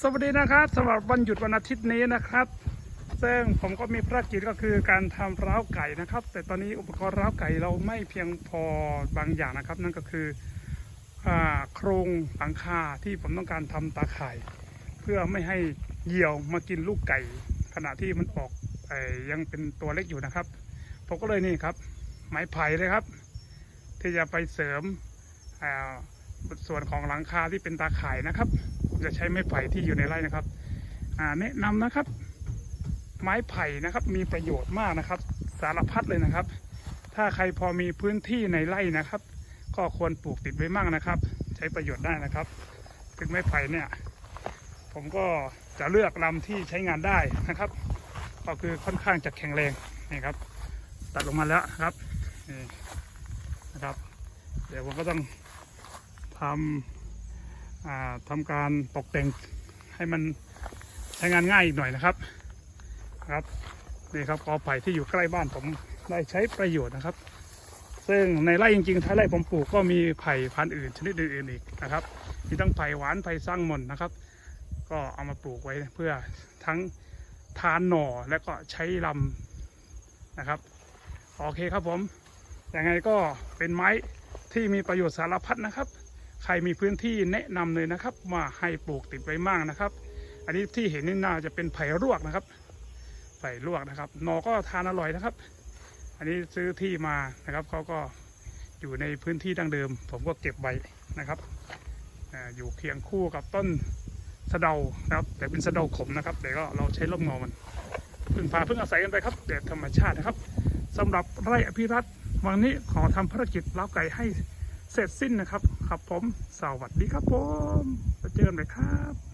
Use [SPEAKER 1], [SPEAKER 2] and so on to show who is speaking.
[SPEAKER 1] สวัสดีนะครับสำหรับวันหยุดวันอาทิตย์นี้นะครับซึ่งผมก็มีภารกิจก็คือการทำร้าวไก่นะครับ แต่ตอนนี้อุปกรณ์ร้าวไก่เราไม่เพียงพอบางอย่างนะครับ นั่นก็คืออโครงหลังคาที่ผมต้องการทำตาข่าย เพื่อไม่ให้เหยี่ยวมากินลูกไก่ ขณะที่มันออกยังเป็นตัวเล็กอยู่นะครับผมก็เลยนี่ครับ ไม้ไผ่เลยครับ ที่จะไปเสริมส่วนของหลังคาที่เป็นตาข่ายนะครับ จะใช้ไม้ไผ่ที่อยู่ในไร่นะครับแนะนำนะครับ ไม้ไผ่นะครับมีประโยชน์มากนะครับ สารพัดเลยนะครับ ถ้าใครพอมีพื้นที่ในไร่นะครับ ก็ควรปลูกติดไว้มั่งนะครับ ใช้ประโยชน์ได้นะครับถึงไม้ไผ่เนี่ย ผมก็จะเลือกลำที่ใช้งานได้นะครับ ก็คือค่อนข้างจะแข็งแรงนี่ครับ ตัดลงมาแล้วครับนี่นะครับ เดี๋ยวผมก็ต้องทำ อ่าทำการตกแต่งให้มันใช้งานง่ายอีกหน่อยนะครับครับนี่ครับกอไผ่ที่อยู่ใกล้บ้านผมได้ใช้ประโยชน์นะครับ ซึ่งในไร่จริงๆท้ายไร่ผมปลูกก็มีไผ่พันธุ์อื่นชนิดอื่นๆอีกนะครับ มีทั้งไผ่หวานไผ่สร้างมนนะครับ ก็เอามาปลูกไว้เพื่อทั้งทานหน่อและก็ใช้ลำนะครับ โอเคครับผมยังไงก็เป็นไม้ที่มีประโยชน์สารพัดนะครับ ใครมีพื้นที่แนะนำเลยนะครับว่าให้ปลูกติดไว้มั่งนะครับ อันนี้ที่เห็นนี่น่าจะเป็นไผ่ลวกนะครับ ไผ่ลวกนะครับหนอก็ทานอร่อยนะครับ อันนี้ซื้อที่มานะครับเขาก็อยู่ในพื้นที่ดั้งเดิม ผมก็เก็บไว้นะครับอยู่เคียงคู่กับต้นสะเดานะครับ แต่เป็นสะเดาขมนะครับแต่ก็เราใช้ร่มเงามันพึ่งพาพึ่งอาศัยกันไปครับเด็ดธรรมชาตินะครับสำหรับไร่อภิรัตน์วันนี้ขอทำภารกิจเล้าไก่ให้ เสร็จสิ้นนะครับ ครับผม สวัสดีครับผม ไปเจอกันใหม่ครับ